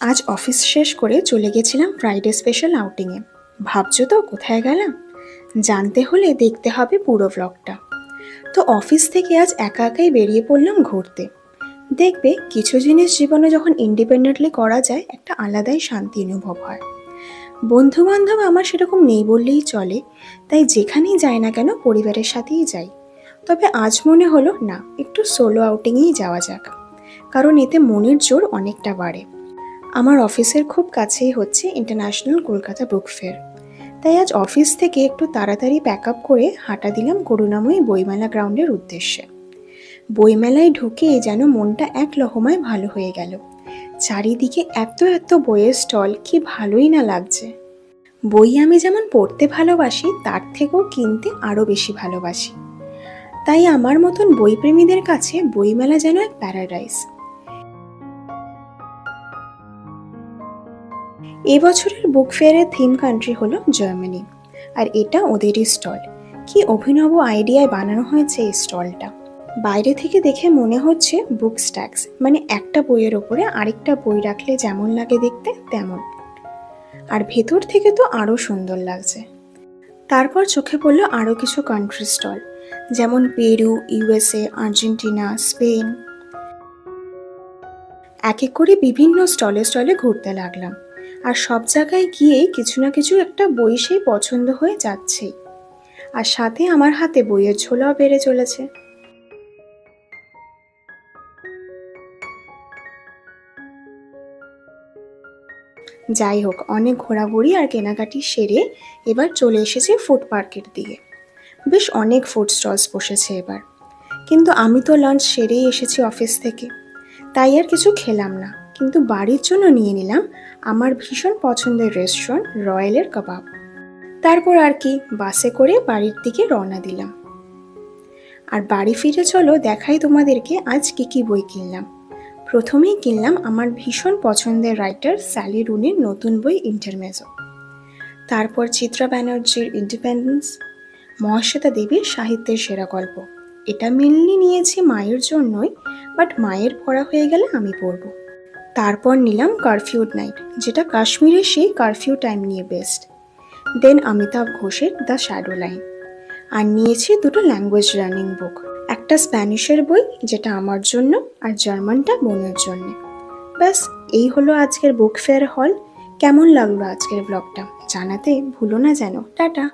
আজ অফিস শেষ করে চলে গেছিলাম ফ্রাইডে স্পেশাল আউটিংয়ে। ভাবছ তো কোথায় গেলাম? জানতে হলে দেখতে হবে পুরো ব্লগটা তো অফিস থেকে আজ একা একাই বেরিয়ে পড়লাম ঘুরতে। দেখবে কিছু জিনিস জীবনে যখন ইন্ডিপেন্ডেন্টলি করা যায়, একটা আলাদাই শান্তি অনুভব হয়। বন্ধু বান্ধব আমার সেরকম নেই বললেই চলে, তাই যেখানেই যাই না কেন পরিবারের সাথেই যাই। তবে আজ মনে হলো, না, একটু সোলো আউটিংয়েই যাওয়া যাক। কারণ এতে মনের জোর অনেকটা বাড়ে। আমার অফিসের খুব কাছেই হচ্ছে ইন্টারন্যাশনাল কলকাতা বুক ফেয়ার। তাই আজ অফিস থেকে একটু তাড়াতাড়ি প্যাক আপ করে হাঁটা দিলাম করুণাময়ী বইমেলা গ্রাউন্ডের উদ্দেশ্যে। বইমেলায় ঢুকে যেন মনটা এক লহমায় ভালো হয়ে গেল। চারিদিকে এত এত বইয়ের স্টল, কি ভালোই না লাগছে। বই আমি যেমন পড়তে ভালোবাসি, তার থেকেও কিনতে আরও বেশি ভালোবাসি। তাই আমার মতন বইপ্রেমীদের কাছে বইমেলা যেন এক প্যারাডাইস। এবছরের বুক ফেয়ারের থিম কান্ট্রি হলো জার্মানি। আর এটা ওদেরই স্টল। কি অভিনব আইডিয়ায় বানানো হয়েছে এই স্টলটা। বাইরে থেকে দেখে মনে হচ্ছে বুক স্ট্যাক্স মানে একটা বইয়ের ওপরে আরেকটা বই রাখলে যেমন লাগে দেখতে, তেমন। আর ভেতর থেকে তো আরও সুন্দর লাগছে। তারপর চোখে পড়ল আরও কিছু কান্ট্রি স্টল যেমন পেরু ইউএসএ আর্জেন্টিনা, স্পেন। এক এক করে বিভিন্ন স্টলে স্টলে ঘুরতে লাগলাম। আর সব জায়গায় গিয়েই কিছু না কিছু একটা বই সেই পছন্দ হয়ে যাচ্ছেই আর সাথে আমার হাতে বইয়ের ঝোলাও বেড়ে চলেছে। যাই হোক, অনেক ঘোরাঘুরি আর কেনাকাটি সেরে এবার চলে এসেছে ফুড পার্কের দিকে। বেশ অনেক ফুড স্টলস বসেছে এবার। কিন্তু আমি তো লাঞ্চ সেরেই এসেছি অফিস থেকে। তাই আর কিছু খেলাম না। কিন্তু বাড়ির জন্য নিয়ে নিলাম আমার ভীষণ পছন্দের রেস্টুরেন্ট রয়্যালের কাবাব। তারপর আর কি, বাসে করে বাড়ির দিকে রওনা দিলাম। আর বাড়ি ফিরে চলো, দেখাই তোমাদেরকে আজ কি কি বই কিনলাম। প্রথমেই কিনলাম আমার ভীষণ পছন্দের রাইটার স্যালি রুনির নতুন বই ইন্টারমেজো তারপর চিত্রা ব্যানার্জির ইন্ডিপেন্ডেন্স মহাশ্বেতা দেবীর সাহিত্যের সেরা গল্প। এটা মেনলি নিয়েছি মায়ের জন্যই বাট মায়ের পড়া হয়ে গেলে আমি পড়ব। তারপর নিলাম কারফিউড নাইট, যেটা কাশ্মীরের সেই কারফিউ টাইম নিয়ে বেস্ট। দেন অমিতাভ ঘোষের দ্য শ্যাডো লাইন। আর নিয়েছি দুটো ল্যাঙ্গুয়েজ লার্নিং বুক, একটা স্প্যানিশের বই, যেটা আমার জন্য, আর জার্মানটা বোনের জন্য। ব্যাস, এই হলো আজকের বুক ফেয়ার হল। কেমন লাগল আজকের ব্লগটা? জানাতে ভুলো না যেন। টাটা!